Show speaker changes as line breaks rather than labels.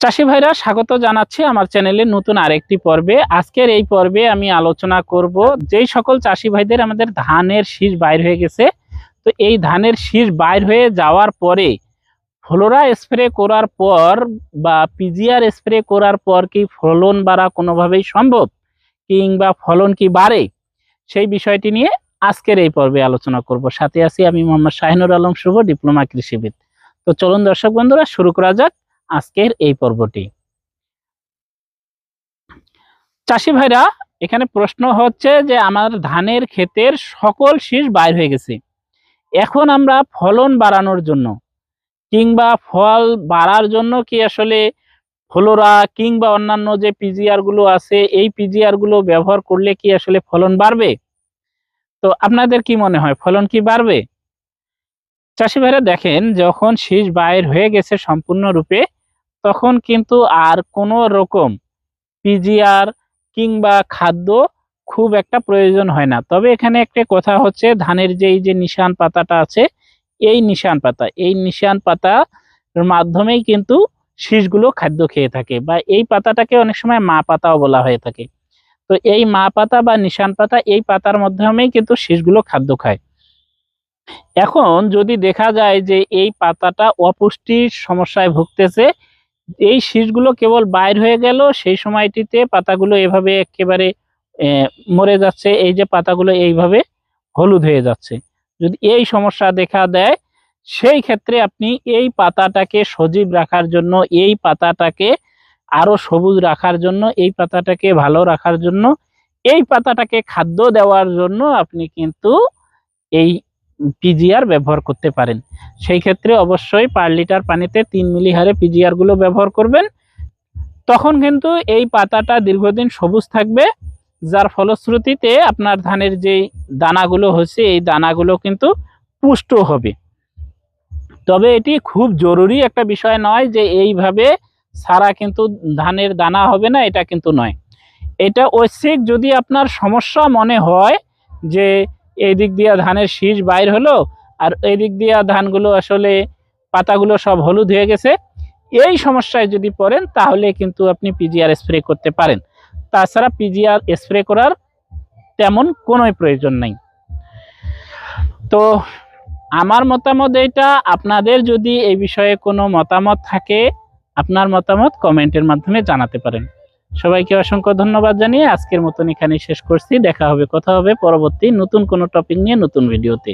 চাষি ভাইরা স্বাগত জানাচ্ছি আমার চ্যানেলে নতুন আরেকটি পর্বে। আজকের এই পর্বে আমি আলোচনা করব যেই সকল চাষি ভাইদের আমাদের ধানের শীষ বাইর হয়ে গেছে। তো এই ধানের শীষ বাইর হয়ে যাওয়ার পরে ফ্লোরা স্প্রে করার পর বা পিজিআর স্প্রে করার পর কি ফলন বাড়া কোনোভাবেই সম্ভব? কিংবা ফলন কি বাড়ে? সেই বিষয়টি নিয়ে আজকের এই পর্বে আলোচনা করব। সাথে আছি আমি মোহাম্মদ শাহিনুর আলম শুভ ডিপ্লোমা কৃষিবিদ। তো চলুন দর্শক বন্ধুরা, শুরু করা যাক। আজকের এই পর্বটি। চাষি ভাইরা, এখানে প্রশ্ন হচ্ছে যে আমার ধানের ক্ষেতের সকল শীষ বাইর হয়ে গেছে। এখন আমরা ফলন বাড়ানোর জন্য কিংবা ফল বাড়ার জন্য কি আসলে ফলোরা কিংবা অন্যান্য যে পিজিআরগুলো আছে, এই পিজিআরগুলো ব্যবহার করলে কি আসলে ফলন বাড়বে? তো আপনাদের কি মনে হয়, ফলন কি বাড়বে? চাষি ভাইরা দেখেন, যখন শীষ বাইর হয়ে গেছে সম্পূর্ণরূপে তখন কিন্তু আর কোনো রকম পিজিআর কিংবা খাদ্য খুব একটা প্রয়োজন হয় না। তবে এখানে একটা কথা হচ্ছে, ধানের যে এই যে নিশান পাতাটা আছে, এই নিশান পাতা, এই নিশান পাতার মাধ্যমেই কিন্তু শীষগুলো খাদ্য খেয়ে থাকে বা এই পাতাটাকে অনেক সময় মা পাতাও বলা হয়ে থাকে। তো এই মা পাতা বা নিশান পাতা এই পাতার মাধ্যমেই কিন্তু শীষগুলো খাদ্য খায়। এখন যদি দেখা যায় যে এই পাতাটা অপুষ্টির সমস্যায় ভুগতেছে এই শীষগুলো কেবল বাইর হয়ে গেল, সেই সময়টিতে পাতাগুলো এভাবে একেবারে মরে যাচ্ছে, এই যে পাতাগুলো এইভাবে হলুদ হয়ে যাচ্ছে। যদি এই সমস্যা দেখা দেয়, সেই ক্ষেত্রে আপনি এই পাতাটাকে সজীব রাখার জন্য, এই পাতাটাকে আরও সবুজ রাখার জন্য, এই পাতাটাকে ভালো রাখার জন্য, এই পাতাটাকে খাদ্য দেওয়ার জন্য আপনি কিন্তু এই পিজিআর ব্যবহার করতে পারেন। সেই ক্ষেত্রে অবশ্যই পার লিটার পানিতে তিন মিলি হারে পিজিআরগুলো ব্যবহার করবেন। তখন কিন্তু এই পাতাটা দীর্ঘদিন সবুজ থাকবে, যার ফলশ্রুতিতে আপনার ধানের যেই দানাগুলো হচ্ছে, এই দানাগুলো কিন্তু পুষ্ট হবে। তবে এটি খুব জরুরি একটা বিষয় নয় যে এইভাবে সারা কিন্তু ধানের দানা হবে না, এটা কিন্তু নয়। এটা ঐচ্ছিক যদি আপনার সমস্যা মনে হয় যে এই দিক দিয়ে ধানের শীষ বাইর হলো, আর এই দিক দিয়ে ধানগুলো আসলে পাতাগুলো সব হলুদ হয়ে গেছে। এই সমস্যায় যদি পড়েন, তাহলে কিন্তু আপনি পিজিআর স্প্রে করতে পারেন। তাছাড়া পিজিআর স্প্রে করার তেমন কোনোই প্রয়োজন নেই। তো আমার মতামত এটা আপনাদের যদি এই বিষয়ে কোনো মতামত থাকে, আপনার মতামত কমেন্টের মাধ্যমে জানাতে পারেন। সবাইকে অসংখ্য ধন্যবাদ জানিয়ে আজকের মতন এখানে শেষ করছি। দেখা হবে, কথা হবে পরবর্তী নতুন কোনো টপিক নিয়ে নতুন ভিডিওতে